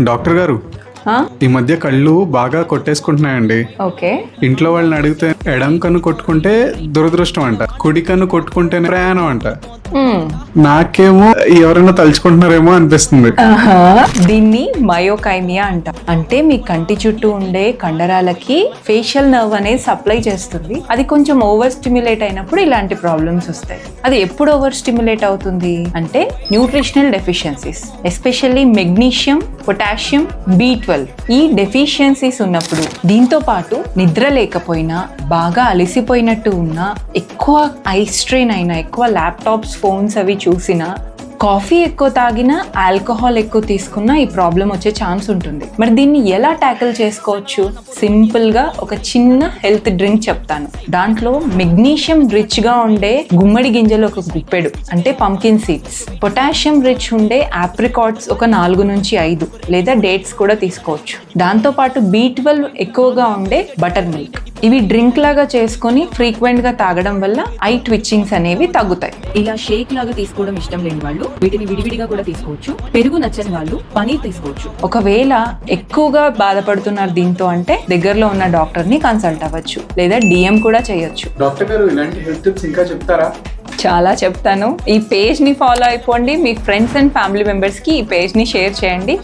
Doctor గారు ఈ మధ్య కళ్ళు బాగా కొట్టేసుకుంటున్నాయండి. ఓకే. ఇంట్లో వాళ్ళని అడిగితే ఎడం కన్ను కొట్టుకుంటే దురదృష్టం అంట కుడి కన్ను కొట్టుకుంటేనే ప్రయాణం అంట. నాకేమో ఎవరైనా తలుచుకుంటున్నారేమో అనిపిస్తుంది. దీన్ని మయోకైమియా అంట. అంటే మీ కంటి చుట్టూ ఉండే కండరాలకి ఫేషియల్ నర్వ్ అనేది సప్లై చేస్తుంది. అది కొంచెం ఓవర్ స్టిమ్యులేట్ అయినప్పుడు ఇలాంటి ప్రాబ్లమ్స్ వస్తాయి. అది ఎప్పుడు ఓవర్ స్టిమ్యులేట్ అవుతుంది? అంటే nutritional deficiencies especially magnesium potassium B twelve ఈ డెఫిషియన్సీస్ ఉన్నప్పుడు దీంతో పాటు నిద్ర లేకపోయినా బాగా అలసిపోయినట్టు ఉన్నా ఎక్కువ ఐ స్ట్రెయిన్ అయినా ఎక్కువ ల్యాప్టాప్స్ ఫోన్స్ అవి చూసినా కాఫీ ఎక్కువ తాగినా ఆల్కహాల్ ఎక్కువ తీసుకున్నా ఈ ప్రాబ్లం వచ్చే ఛాన్స్ ఉంటుంది. మరి దీన్ని ఎలా ట్యాకిల్ చేసుకోవచ్చు? సింపుల్గా ఒక చిన్న హెల్త్ డ్రింక్ చెప్తాను. దాంట్లో మెగ్నీషియం రిచ్గా ఉండే గుమ్మడి గింజలు ఒక గుప్పెడు అంటే పంకిన్ సీడ్స్. పొటాషియం రిచ్ ఉండే ఆప్రికాట్స్ ఒక నాలుగు నుంచి ఐదు లేదా డేట్స్ కూడా తీసుకోవచ్చు. దాంతో పాటు బీ ట్వెల్వ్ ఎక్కువగా ఉండే బటర్ మిల్క్ ఇవి డ్రింక్ లాగా చేసుకొని ఫ్రీక్వెంట్గా తాగడం వల్ల ఐ ట్విచ్చింగ్స్ అనేవి తగ్గుతాయి. ఇలా షేక్ లాగా తీసుకోవడం ఇష్టం లేని వాళ్ళు వీటిని విడివిడిగా కూడా తీసుకోవచ్చు. పెరుగు నచ్చని వాళ్ళు పనీర్ తీసుకోవచ్చు. ఒకవేళ ఎక్కువగా బాధపడుతున్నారు దీంతో అంటే దగ్గరలో ఉన్న డాక్టర్ని కన్సల్ట్ అవ్వచ్చు. లేదా డిఎం కూడా చేయొచ్చు. డాక్టర్ గారు ఇలాంటి హెల్త్ టిప్స్ ఇంకా చెప్తారా? చాలా చెప్తాను. ఈ పేజ్ని ఫాలో అయిపోండి. మీ ఫ్రెండ్స్ అండ్ ఫ్యామిలీ మెంబర్స్కి ఈ పేజ్ని షేర్ చేయండి.